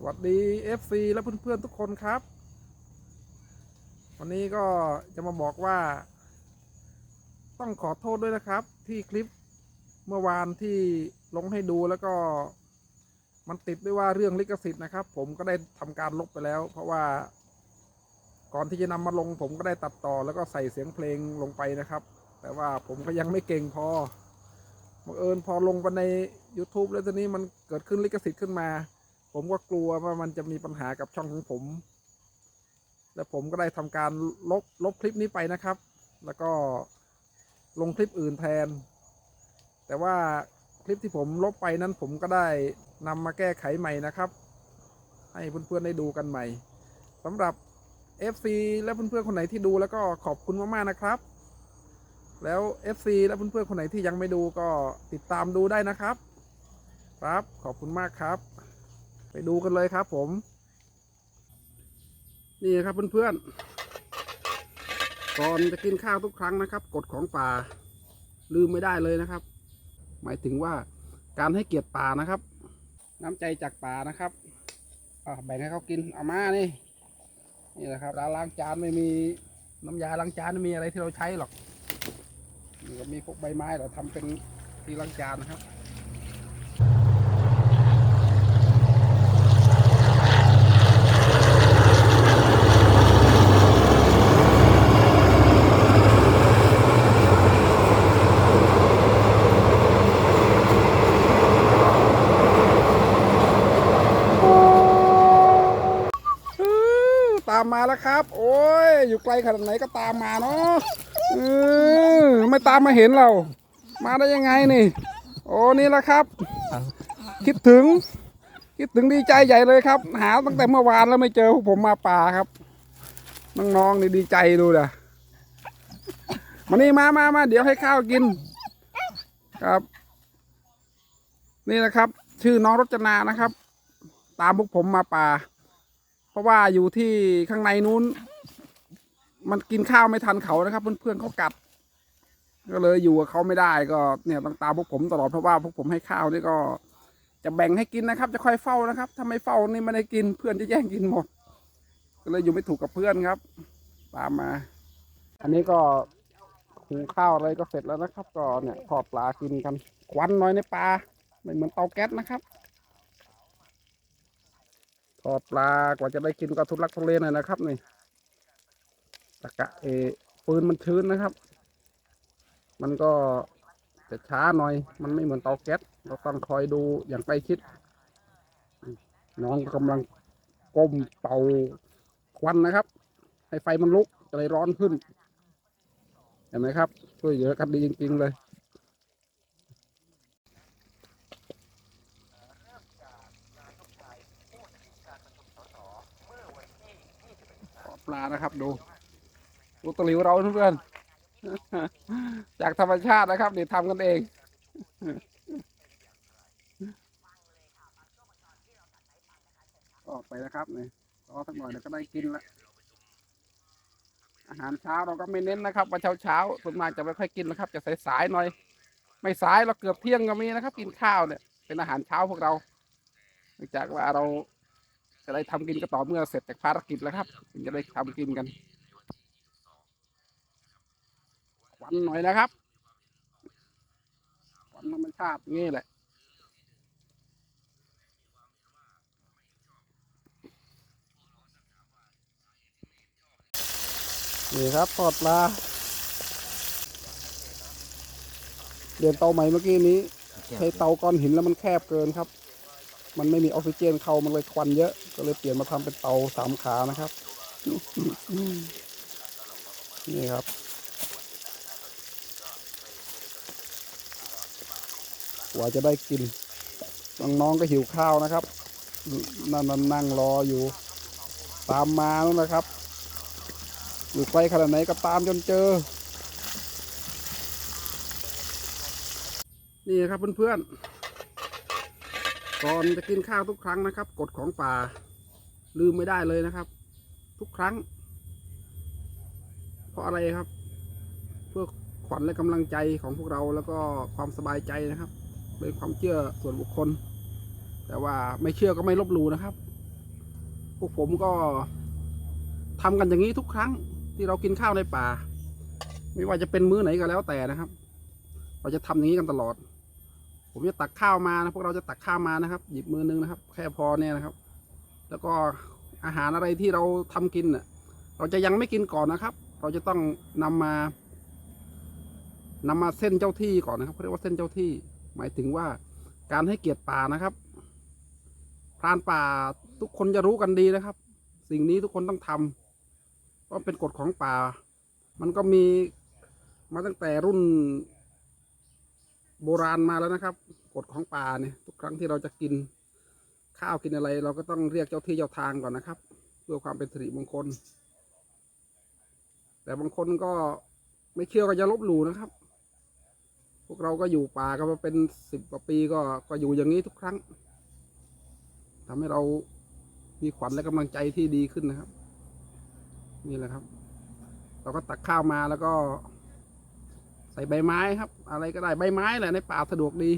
สวัสดี FC และเพื่อนๆทุกคนครับ วันนี้ก็จะมาบอกว่า ต้องขอโทษด้วยนะครับ ที่คลิปเมื่อวานที่ลงให้ดูแล้วก็มันติดด้วยว่าเรื่องลิขสิทธิ์นะครับ ผมก็ได้ทำการลบไปแล้ว เพราะว่า ก่อนที่จะนำมาลง ผมก็ได้ตัดต่อแล้วก็ใส่เสียงเพลงลงไปนะครับ แต่ว่าผมก็ยังไม่เก่งพอบังเอิญพอลงไปใน YouTube แล้วตอนนี้มันเกิดขึ้นลิขสิทธิ์ขึ้นมา ผมก็กลัวว่ามันจะมีปัญหากับช่องของผม และผมก็ได้ทำการลบลบคลิปนี้ไปนะครับ แล้วก็ลงคลิปอื่นแทน แต่ว่าคลิปที่ผมลบไปนั้นผมก็ได้นำมาแก้ไขใหม่นะครับ ให้เพื่อนๆได้ดูกันใหม่สำหรับ FC และเพื่อนๆคนไหนที่ดูแล้วก็ขอบคุณมากๆนะครับ แล้ว FC และเพื่อนๆคนไหนที่ยังไม่ดูก็ติดตามดูได้นะครับ ครับขอบคุณมากครับ ไปดูกันเลยครับผม นี่ครับเพื่อนๆก่อนจะกินข้าวทุกครั้งนะครับกฎของป่า ลืมไม่ได้เลยนะครับ หมายถึงว่าการให้เกียรติป่านะครับ น้ำใจจากป่านะครับอะแบ่งให้เขากินเอามานี่นี่แหละครับล้างจานไม่มีน้ำยาล้างจานไม่มีอะไรที่เราใช้หรอกนี่ก็มีพวกใบไม้เราทำเป็นที่ล้างจานนะครับามมาแล้วครับ โอ้ย อยู่ไกลขนาดไหนก็ตามมาเนาะเออไม่ตามมาเห็นเรา มาได้ยังไงนี่ โอ้นี่แหละครับ คิดถึง คิดถึงดีใจใหญ่เลยครับ หาตั้งแต่เมื่อวานแล้วไม่เจอพวกผมมาป่าครับน้องๆนี่ดีใจดูด้อมานี่มามามาเดี๋ยวให้ข้าวกิน ครับ นี่นะครับ ชื่อน้องรจนานะครับ ตามพวกผมมาป่า ราะว่าอยู่ที่ข้างในนู้น มันกินข้าวไม่ทันเขานะครับ เพื่อนๆเขากัด ก็เลยอยู่กับเขาไม่ได้ก็เนี่ยต้องตามพวกผมตลอดเพราะว่าพวกผมให้ข้าวนี่ก็ จะแบ่งให้กินนะครับ จะคอยเฝ้านะครับ ถ้าไม่เฝ้านี่ไม่ได้กินเพื่อนจะแย่งกินหมด ก็เลยอยู่ไม่ถูกกับเพื่อนครับ ตามมา อันนี้ก็หุงข้าวอะไรก็เสร็จแล้วนะครับ ก็เนี่ยทอดปลากินกันควันน้อยในปลาไม่เหมือนเตาแก๊สนะครับ ทอดปลากว่าจะได้กินก็ทุลักทุเลหน่อยนะครับนี่ตะกะเอฟืนมันชื้นนะครับ มันก็จะช้าหน่อย มันไม่เหมือนเตาแก๊สเราต้องคอยดูอย่างใกล้ชิด น้องก็กำลังก้มเป่าควันนะครับ ให้ไฟมันลุกจะเลยร้อนขึ้น เห็นไหมครับ ช่วยเหลือกันดีจริง ๆ เลย ปลานะครับ ดูดูตะหลิวเราเพื่อนๆจากธรรมชาตินะครับนี่ทำกันเองออกไปนะครับนี่รอสักหน่อยเดี๋ยวก็ได้กินละอาหารเช้าเราก็ไม่เน้นนะครับว่าเช้าเช้าส่วนมากจะไม่ค่อยกินนะครับ จะสายๆหน่อย ไม่สายเราเกือบเที่ยงก็มีนะครับ กินข้าวเนี่ย เป็นอาหารเช้าพวกเราเนื่องจากว่าเรา จะได้ทำกินก็ต่อเมื่อเสร็จจากภารกิจแล้วครับถึงจะได้ทำกินกันควันหน่อยนะครับควันธรรมชาตินี่แหละนี่ครับทอดปลาเดินเตาใหม่เมื่อกี้นี้ ใช้เตาก้อนหินแล้วมันแคบเกินครับ มันไม่มีออกซิเจนเข้ามันเลยควันเยอะ ก็เลยเปลี่ยนมาทำเป็นเตาสามขานะครับ นี่ครับ กว่าจะได้กิน น้องๆก็หิวข้าวนะครับ นั่นนั่งรออยู่ ตามมานั่นนะครับ อยู่ไกลขนาดไหนก็ตามจนเจอ นี่ครับเพื่อนๆ ก่อนจะกินข้าวทุกครั้งนะครับกฎของป่าลืมไม่ได้เลยนะครับ ทุกครั้ง เพราะอะไรครับ เพื่อขวัญและกำลังใจของพวกเราแล้วก็ความสบายใจนะครับเป็นความเชื่อส่วนบุคคล แต่ว่าไม่เชื่อก็ไม่ลบหลู่นะครับ พวกผมก็ทำกันอย่างนี้ทุกครั้งที่เรากินข้าวในป่า ไม่ว่าจะเป็นมื้อไหนก็แล้วแต่นะครับ เราจะทำอย่างนี้กันตลอด ผมจะตักข้าวมานะพวกเราจะตักข้าวมานะครับ หยิบมือนึงนะครับ แค่พอเนี่ยนะครับ แล้วก็อาหารอะไรที่เราทำกินน่ะเราจะยังไม่กินก่อนนะครับ เราจะต้องนำมานำมาเส้นเจ้าที่ก่อนนะครับเขาเรียกว่าเส้นเจ้าที่ หมายถึงว่าการให้เกียรติป่านะครับพรานป่าทุกคนจะรู้กันดีนะครับ สิ่งนี้ทุกคนต้องทำเพราะเป็นกฎของป่า มันก็มีมาตั้งแต่รุ่น โบราณมาแล้วนะครับกฎของป่าเนี่ยทุกครั้งที่เราจะกินข้าวกินอะไร เราก็ต้องเรียกเจ้าที่เจ้าทางก่อนนะครับ เพื่อความเป็นสิริมงคล แต่บางคนก็ไม่เชื่อก็จะลบหลู่นะครับ พวกเราก็อยู่ป่ากันมาเป็นสิบกว่าปีก็ก็อยู่อย่างนี้ทุกครั้งทำให้เรามีขวัญและกำลังใจที่ดีขึ้นนะครับ นี่แหละครับ เราก็ตักข้าวมาแล้วก็ ส่ใบไม้ครับ อะไรก็ได้ใบไม้แหละในป่าสะดวกดี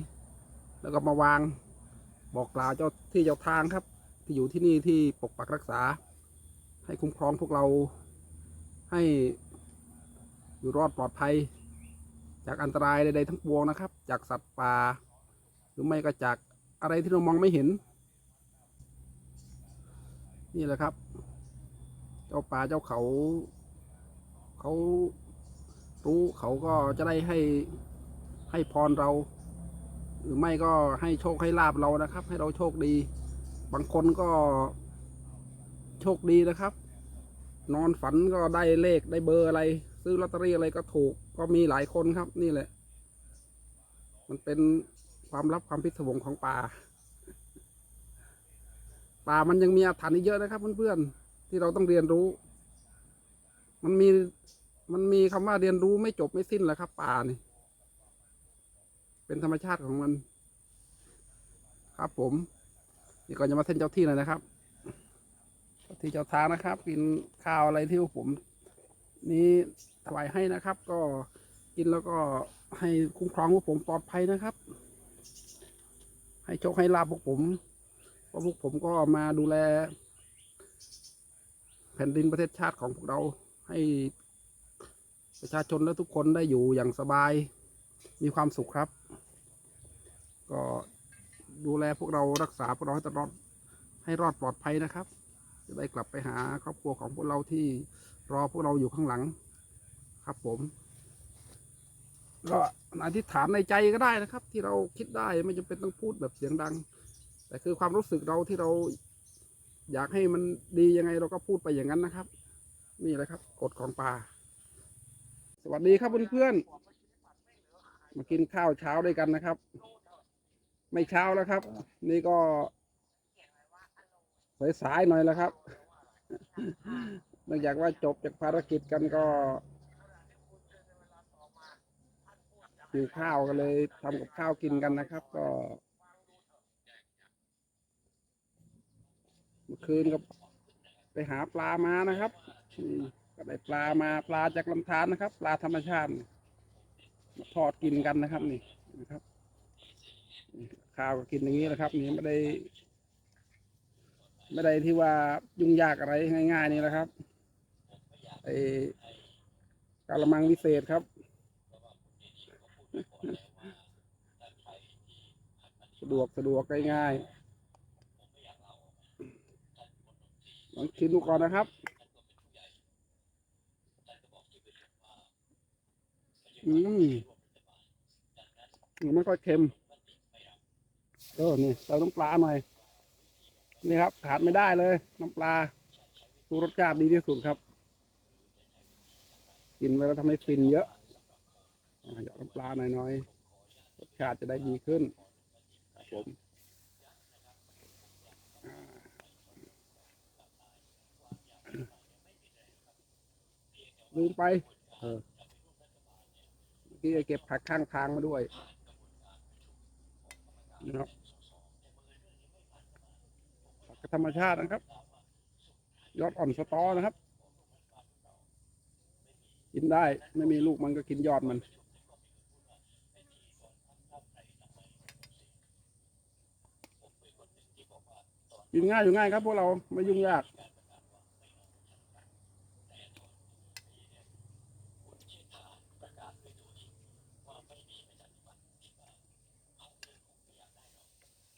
แล้วก็มาวาง บอกกล่าวเจ้าที่เจ้าทางครับ ที่อยู่ที่นี่ที่ปกปักรักษา ให้คุ้มครองพวกเราให้อยู่รอดปลอดภัย จากอันตรายใดๆทั้งปวงนะครับ จากสัตว์ป่า หรือไม่ก็จากอะไรที่เรามองไม่เห็น นี่แหละครับ เจ้าป่าเจ้าเขาเขา รู้เขาก็จะได้ให้ให้พรเรา หรือไม่ก็ให้โชคให้ลาบเรานะครับ ให้เราโชคดี บางคนก็โชคดีนะครับ นอนฝันก็ได้เลขได้เบอร์อะไร ซื้อลอตเตอรี่อะไรก็ถูกก็มีหลายคนครับนี่แหละ มันเป็นความลับความพิศวงของป่า ป่ามันยังมีอาถรรพ์อีกเยอะนะครับเพื่อนๆที่เราต้องเรียนรู้ มันมี มันมีคำว่าเรียนรู้ไม่จบไม่สิ้นแหละครับป่านี่ เป็นธรรมชาติของมัน ครับผม นี่ก่อนจะมาเส้นเจ้าที่หน่อยนะครับเจ้าที่เจ้าทางนะครับ กินข้าวอะไรที่ผม นี้ถวายให้นะครับ ก็กินแล้วก็ให้คุ้มครองพวกผมปลอดภัยนะครับ ให้โชคให้ลาบพวกผมเพราะพวกผมก็มาดูแล แผ่นดินประเทศชาติของพวกเราให้ ประชาชนและทุกคนได้อยู่อย่างสบายมีความสุขครับ ก็ดูแลพวกเรารักษาพวกเราให้ตลอดให้รอดปลอดภัยนะครับ จะได้กลับไปหาครอบครัวของพวกเราที่รอพวกเราอยู่ข้างหลังครับผมก็อธิษฐานในใจก็ได้นะครับ ที่เราคิดได้ไม่จำเป็นต้องพูดแบบเสียงดัง แต่คือความรู้สึกเราที่เราอยากให้มันดียังไงเราก็พูดไปอย่างนั้นนะครับ นี่แหละครับกฎของป่า สวัสดีครับเพื่อนๆมากินข้าวเช้าด้วยกันนะครับ ไม่เช้าแล้วครับ นี่ก็สายๆหน่อยแล้วครับเนื่องจากว่าจบจากภารกิจกันก็หิวข้าวกันเลยทำกับข้าวกินกันนะครับ ก็เมื่อคืนก็ไปหาปลามานะครับ ก็ได้ปลามาปลาจากลำธารนะครับ ปลาธรรมชาติมาทอดกินกันนะครับนี่นะครับนี่ข้าวก็กินอย่างนี้แหละครับนี่ไม่ได้ ไม่ได้ที่ว่ายุ่งยากอะไรง่าย ๆ นี่แหละครับไอ้กาละมังวิเศษครับสะดวกสะดวกง่ายๆลองชิมดูก่อนนะครับ อืมมันไม่ค่อยเค็มเออนี่เติมน้ำปลาหน่อยนี่ครับ ขาดไม่ได้เลย น้ำปลาสูรสชาติดีที่สุดครับ กินไปแล้วทำให้ฟินเยอะอะหยอดน้ำปลาหน่อยๆรสชาติจะได้ดีขึ้นครับผมลืมไป เออ เมื่อกี้เก็บผักข้างทางมาด้วยนะครับผักธรรมชาตินะครับ ยอดอ่อนสตอนะครับ กินได้ไม่มีลูกมันก็กินยอดมันกินง่ายอยู่ง่ายครับพวกเราไม่ยุ่งยาก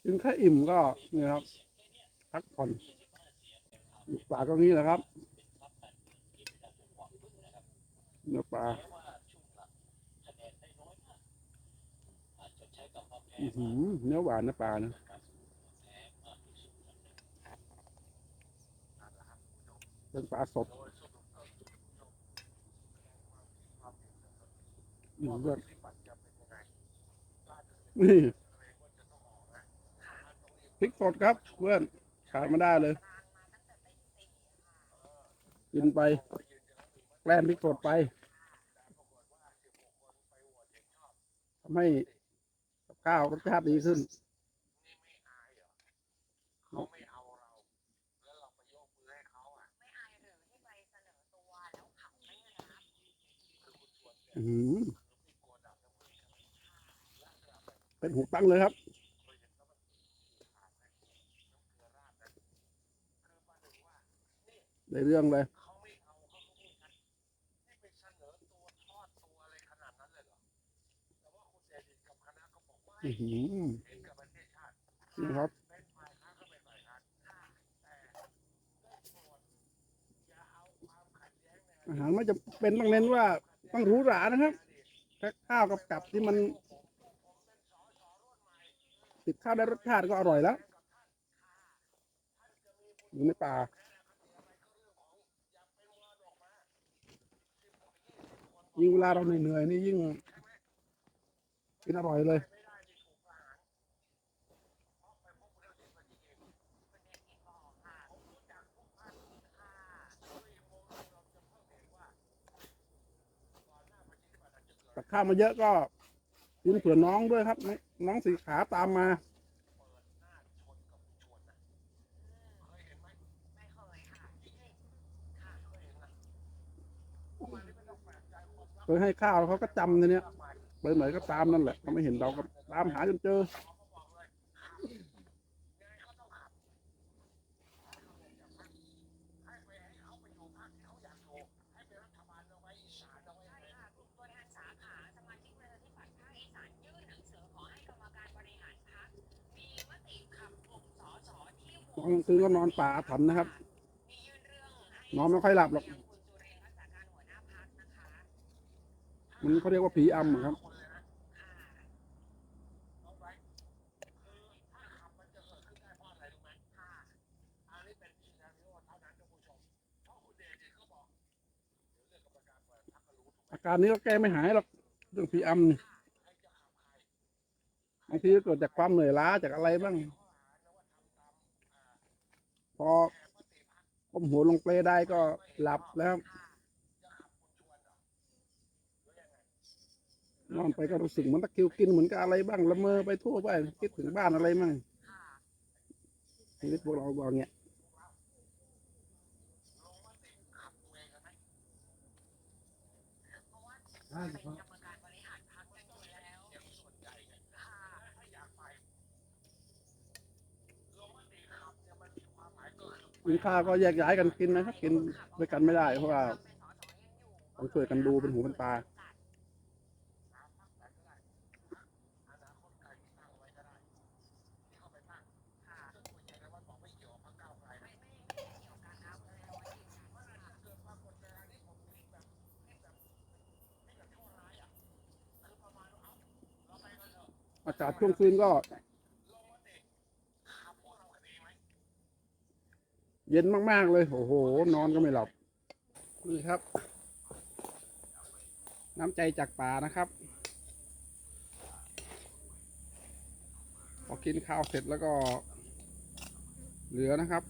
กินแค่อิ่มก็เนี่ยครับพักผ่อนปลาก็งี้แหละครับเนื้อปลาหือเนื้อหวานนะปลานะเป็นปลาสดอืมนี่ ริกสดครับเพื่อนขาดไม่ได้เลย กินไปแกล้มพริกสดไปทำให้กับข้าวรสชาติดีขึ้นเป็นหูตั้งเลยครับ เคยเห็นแล้วมันขาดไหมน้ำเกลือราดนะคือประหนึ่งว่า ในเรื่องเลยเขาไม่เอาเขาพูดกันนี่ไปเสนอตัวทอดตัวอะไรขนาดนั้นเลยเหรอแต่ว่าคุณเดวิดกับคณะก็บอกว่าอือหือเห็นกับประเทศชาตินี่ครับเป็นฝ่ายค้านก็เป็นฝ่ายค้านแต่ได้โปรดอย่าเอาความขัดแย้งในออาดีตหารไม่จะเป็นต้องเน้นว่าต้องหรูหรานะครับแค่ข้าวกับกับที่มันติดข้าวได้รสชาติก็อร่อยแล้วอยู่ในป่า ยิ่งเวลาเราเหนื่อยๆนี่ยิ่งกินอร่อยเลยกับข้าวมาเยอะก็กินเผื่อน้องด้วยครับ น้องสีขาตามมา ไม่เคยค่ะค่ะ เคยให้ข้าวเขาก็จำในเนี้ยไปไหนก็ตามนั่นแหละเขาไม่เห็นเราก็ตามหาจนเจออย่าอยากอยู่ให้เป็นรัฐบาลเอาไว้อีสานเอาไว้ใช่ไหนค่ะกลุ่มตัวแทนสาขาสมาชิกประชาธิปัตย์ภาคอีสานยื่นหนังสือขอให้กรรมการบริหารพรรคมีมติขับกลุ่มสสที่โหวตอนกลางคืนก็นอนป่าถรรพ์นะครับ นอนไม่ค่อยหลับหรอก มันเขาเรียกว่าผีอำครับ อาการนี้ก็แก้ไม่หายหรอกเรื่องผีอำนี่บางทีก็เกิดจากความเหนื่อยล้าจากอะไรบ้าง พอก้มหัวลงเปลได้ก็หลับแล้ว ค่ะ จะขับคุณชวนเหรอหรือยังไง นอนไปก็รู้สึกเหมือนตะคิวกินเหมือนกับอะไรบ้างละเมอไปทั่วไปคิดถึงบ้านอะไรมั่งชีวิตพวกเราบอกเงี้ยลงมติขับเงี้ยากไปลงมติขับเนี่ยมันมีความหมายก็คือกินข้าวก็แยกย้ายกันกินนะครับ กินด้วยกันไม่ได้เพราะว่าต้องช่วยกันดูเป็นหูเป็นตา ช่วงคืนก็ เย็นมากๆเลย โอ้โห นอนก็ไม่หลับ นี่ครับ น้ำใจจากป่านะครับ พอกินข้าวเสร็จแล้วก็ เหลือนะครับ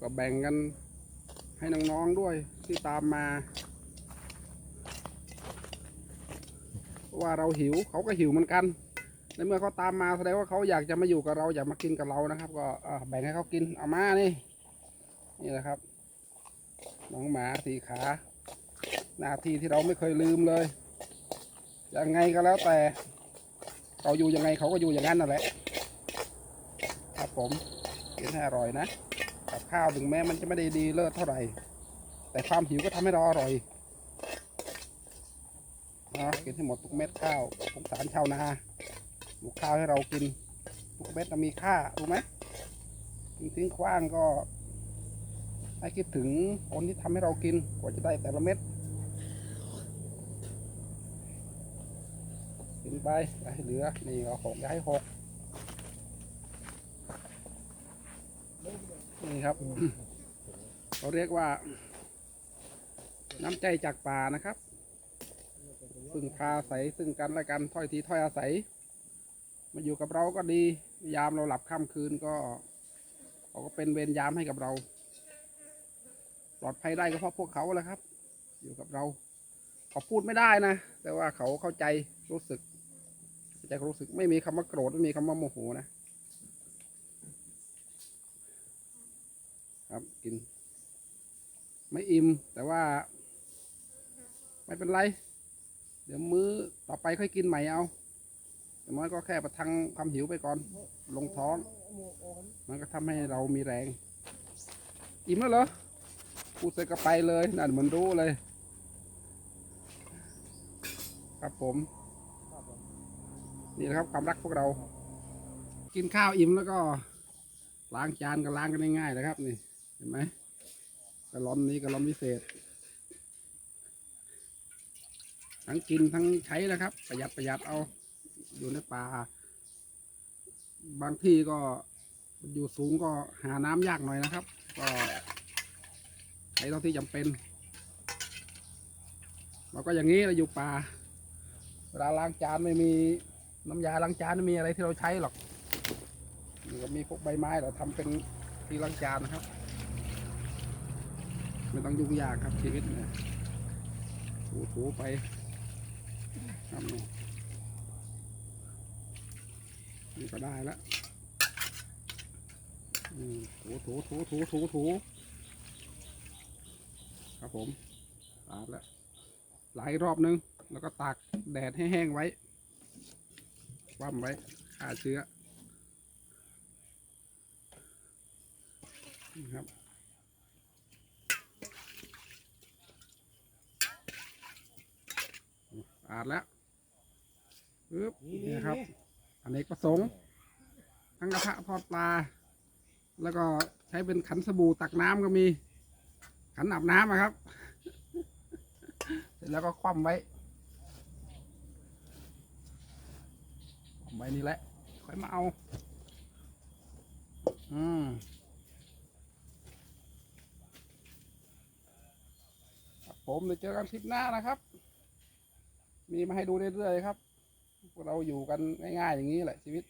ก็แบ่งกันให้น้องๆด้วยที่ตามมาว่าเราหิวเขาก็หิวเหมือนกัน ในเมื่อเขาตามมาแสดงว่าเขาอยากจะมาอยู่กับเราอยากมากินกับเรานะครับ ก็แบ่งให้เขากินเอามานี่นี่แหละครับน้องหมาสีขาหน้าที่ที่เราไม่เคยลืมเลยยังไงก็แล้วแต่เราอยู่ยังไงเขาก็อยู่อย่างนั้นนั่นแหละ ครับผมกินให้อร่อยนะกับข้าวถึงแม้มันจะไม่ได้ดีเลิศเท่าไหร่ แต่ความหิวก็ทำให้เราอร่อยนะกินให้หมดทุกเม็ดข้าวสงสารชาวนา ลูกข้าวให้เรากินทุกเม็ดมันมีค่ารู้ไหมทิ้งทิ้งขว้างก็ให้คิดถึงคนที่ทำให้เรากินกว่าจะได้แต่ละเม็ดกินไปให้เหลือนี่เอาหกอย่าให้หกนี่ครับเขาเรียกว่า น้ำใจจากป่านะครับ พึ่งพาอาศัยซึ่งกันและกันถ้อยทีถ้อยอาศัย มาอยู่กับเราก็ดี ยามเราหลับค่ำคืนก็เขาก็เป็นเวรยามให้กับเรา ปลอดภัยได้ก็เพราะพวกเขาแหละครับ อยู่กับเรา เขาพูดไม่ได้นะ แต่ว่าเขาเข้าใจรู้สึกใจรู้สึกไม่มีคำว่าโกรธไม่มีคำว่าโมโหนะครับกิน ไม่อิ่มแต่ว่า ไม่เป็นไร เดี๋ยวมื้อต่อไปค่อยกินใหม่เอา อย่างน้อยก็แค่ประทังความหิวไปก่อน ลงท้อง มันก็ทำให้เรามีแรง อิ่มแล้วเหรอพูดเสร็จก็ไปเลยนั่นเหมือนรู้เลย ครับผม นี่นะครับความรักพวกเรา กินข้าวอิ่มแล้วก็ ล้างจานก็ล้างกันง่ายๆนะครับนี่ เห็นไหมกระลอนนี้กระลอนพิเศษ ทั้งกินทั้งใช้นะครับ ประหยัดประหยัดเอา อยู่ในป่า บางที่ก็อยู่สูงก็หาน้ำยากหน่อยนะครับ ก็ใช้เท่าที่จำเป็นเราก็อย่างนี้เราอยู่ป่าเวลาล้างจานไม่มีน้ำยาล้างจานไม่มีอะไรที่เราใช้หรอกนี่ก็มีพวกใบไม้เราทำเป็นที่ล้างจานนะครับ ไม่ต้องยุ่งยากครับชีวิตเนี่ยถูๆไปทำนี่ นี่ก็ได้แล้วถูถูถูถูถูถูครับผมตากแล้วหลายรอบนึง แล้วก็ตากแดดให้แห้งไว้คว่ำไว้ฆ่าเชื้อนะครับอาดแล้วปึ๊บนี่ครับ อันนี้ประสงค์ทั้งกระทะทอดปลา แล้วก็ใช้เป็นขันสบู่ตักน้ำก็มี ขันอาบน้ำอะครับ เสร็จแล้วก็คว่ำไว้คว่ำไว้นี่แหละค่อยมาเอา อืมผมเดี๋ยวเจอกันคลิปหน้านะครับ มีมาให้ดูเรื่อยๆครับ เราอยู่กันง่ายๆอย่างนี้แหละชีวิต